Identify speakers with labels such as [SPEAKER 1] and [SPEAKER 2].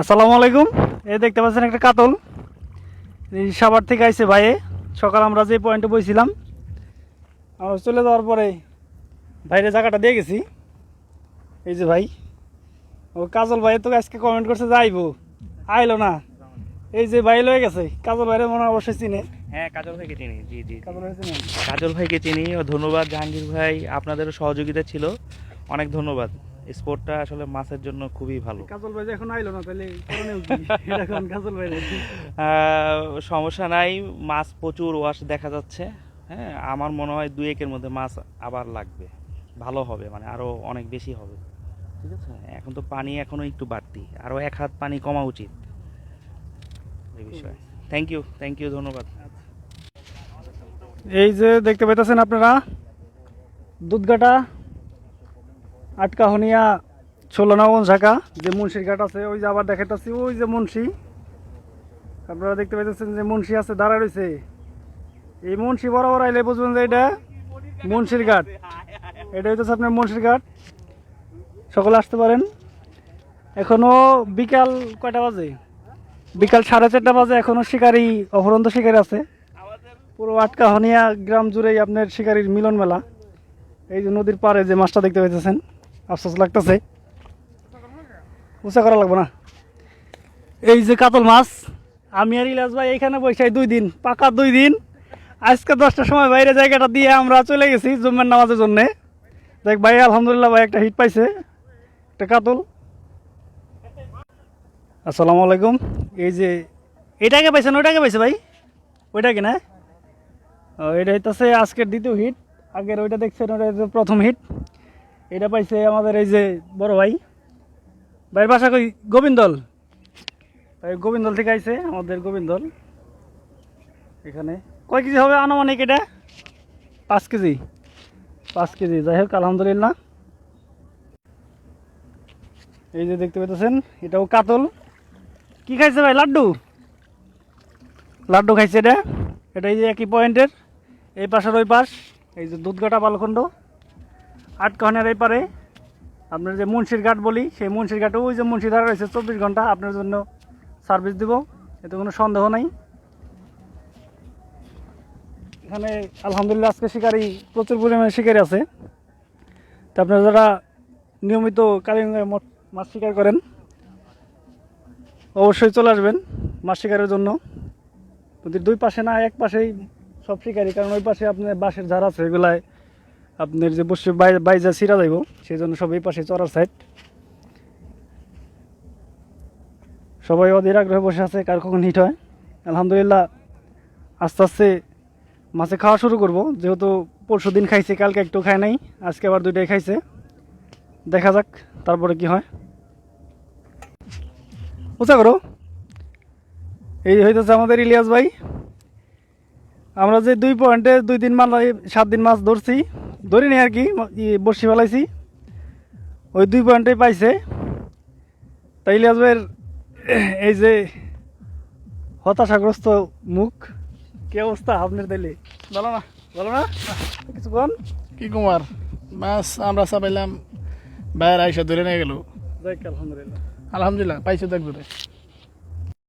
[SPEAKER 1] আসসালামু আলাইকুম। এই দেখতে পাচ্ছেন একটা কাতল। সাবার থেকে আইসে ভাইয়ে। সকাল আমরা যে পয়েন্টে বইছিলাম আমরা চলে যাওয়ার পরে ভাইরে জায়গাটা দিয়ে গেছি। এই যে ভাই ও কাজল ভাই তো আজকে কমেন্ট করছে যে আইবো। আইলো না। এই যে ভাই লয়ে গেছে। কাজল ভাইরে মনে অবশ্যই চিনে।
[SPEAKER 2] হ্যাঁ কাজল ভাইকে চিনি। জি জি।
[SPEAKER 1] কাজল
[SPEAKER 2] কাজল ভাইকে চিনি ও ধন্যবাদ। জাহাঙ্গীর ভাই আপনাদেরও সহযোগিতা ছিল। অনেক ধন্যবাদ। স্পোর্টটা আসলে মাছের জন্য খুবই ভালো।
[SPEAKER 1] কাজল ভাই এখন আইলো না তাহলে এখন কাজল ভাই
[SPEAKER 2] সমস্যা নাই মাছ প্রচুর ওয়াশ দেখা যাচ্ছে হ্যাঁ? আমার মনে হয় দুই একের মধ্যে মাছ আবার লাগবে ভালো হবে মানে আরও অনেক বেশি হবে ঠিক আছে? এখন তো পানি এখনও একটু বাড়তি আরও এক হাত পানি কমা উচিত এই বিষয়ে। থ্যাংক ইউ থ্যাংক ইউ ধন্যবাদ।
[SPEAKER 1] এই যে দেখতে পাইতেছেন আপনারা দুধগাটা আটকাহনিয়া ষোলনাগঞ্জ ঢাকা যে মুন্সির ঘাট আছে, ওই যে আবার দেখাইতেছি, ওই যে মুন্সি। আপনারা দেখতে পাইতেছেন যে মুন্সি আছে, দাঁড়ায় রয়েছে এই মুন্সি বরাবর আইলে বুঝবেন যে এটা মুন্সির ঘাট। এটা হইতেছে আপনার মুন্সির ঘাট। সকলে আসতে পারেন। এখনও বিকাল কয়টা বাজে? বিকাল সাড়ে চারটা বাজে, এখনও শিকারি, অফরন্ত শিকারি আছে। পুরো আটকাহনিয়া গ্রাম জুড়েই আপনার শিকারির মিলন মেলা এই যে নদীর পাড়ে যে মাছটা দেখতে পাইতেছেন। আফসোস লাগতেছে। উঁচা করা লাগবে না। এই যে কাতল মাছ আমি আর ইলাস ভাই এইখানে বসে দুই দিন পাকা দুই দিন। আজকে দশটার সময় বাইরে জায়গাটা দিয়ে আমরা চলে গেছি জুম্মের নামাজের জন্যে। দেখ ভাই আলহামদুলিল্লাহ ভাই একটা হিট পাইছে একটা কাতল। আসসালামু আলাইকুম। এই যে এটাকে পাইছেন ওইটাকে পাইছে ভাই? ওইটাকে না? ও, এটা হইতেছে আজকের দ্বিতীয় হিট আগের ওইটা দেখছেন ওটা প্রথম হিট এটা পাইছে আমাদের এই যে বড় ভাই। ভাইয়ের বাসা কই? গোবিন্দল। ভাই, গোবিন্দল থেকে আইছে আমাদের গোবিন্দল। এখানে। কয় কেজি হবে আনুমানিক এটা? পাঁচ কেজি। পাঁচ কেজি। যাই হোক, আলহামদুলিল্লাহ। এই যে দেখতে পেতেছেন এটাও কাতল। কি খাইছে ভাই? লাড্ডু? লাড্ডু খাইছে এটা। এটা এই যে একই পয়েন্টের। এই পাশের ওই পাশ। এই যে দুধগাটা বালখণ্ড। আটকাহনের এই পারে। আপনার যে মুন্সির ঘাট বলি, সেই মুন্সির ঘাটে ওই যে মুন্সি ধারা রয়েছে চব্বিশ ঘণ্টা, আপনার জন্য সার্ভিস দিব। এতে কোনো সন্দেহ নাই। এখানে আলহামদুলিল্লাহ আজকে শিকারি, প্রচুর পরিমাণে শিকারি আছে। তা আপনারা যারা নিয়মিত কালিঙ্গায় মাছ শিকার করেন, অবশ্যই চলে আসবেন মাছ শিকারের জন্য। নদীর দুই পাশে না, এক পাশেই সব শিকারি, কারণ ওই পাশে আপনার বাঁশের ঝাড় আছে, এগুলায় আপনার যে বসে বাইজা ছিঁড়া যাইব সেই জন্য সব এই পাশে চড়ার সাইড সবাই অধীর আগ্রহে বসে আছে, কার কখন হিট হয়। আলহামদুলিল্লাহ, আস্তে আস্তে মাছে খাওয়া শুরু করব। যেহেতু পরশু দিন খাইছে, কালকে একটু খায় নাই, আজকে আবার দুইটাই খাইছে। দেখা যাক, তারপরে কি হয়। উঁচা করো। এই হইতেছে আমাদের ইলিয়াস ভাই। আমরা যে দুই পয়েন্টে দুই দিন মাল সাত দিন মাছ ধরছি। ধরিনি আর কি বসি ফেলাইছি। ওই দুই পয়েন্টেই পাইছে। তাই ইলিয়াস ভাইয়ের এই যে হতাশাগ্রস্ত মুখ কি অবস্থা আপনার তাইলে? বলো না? বলো না? কিছু কোন
[SPEAKER 3] কি কুমার? মাছ আমরা চাপাইলাম বাইরে আইসা ধরে নিয়ে গেল।
[SPEAKER 1] আলহামদুলিল্লাহ।
[SPEAKER 3] আলহামদুলিল্লাহ পাইছো দেখ ধরে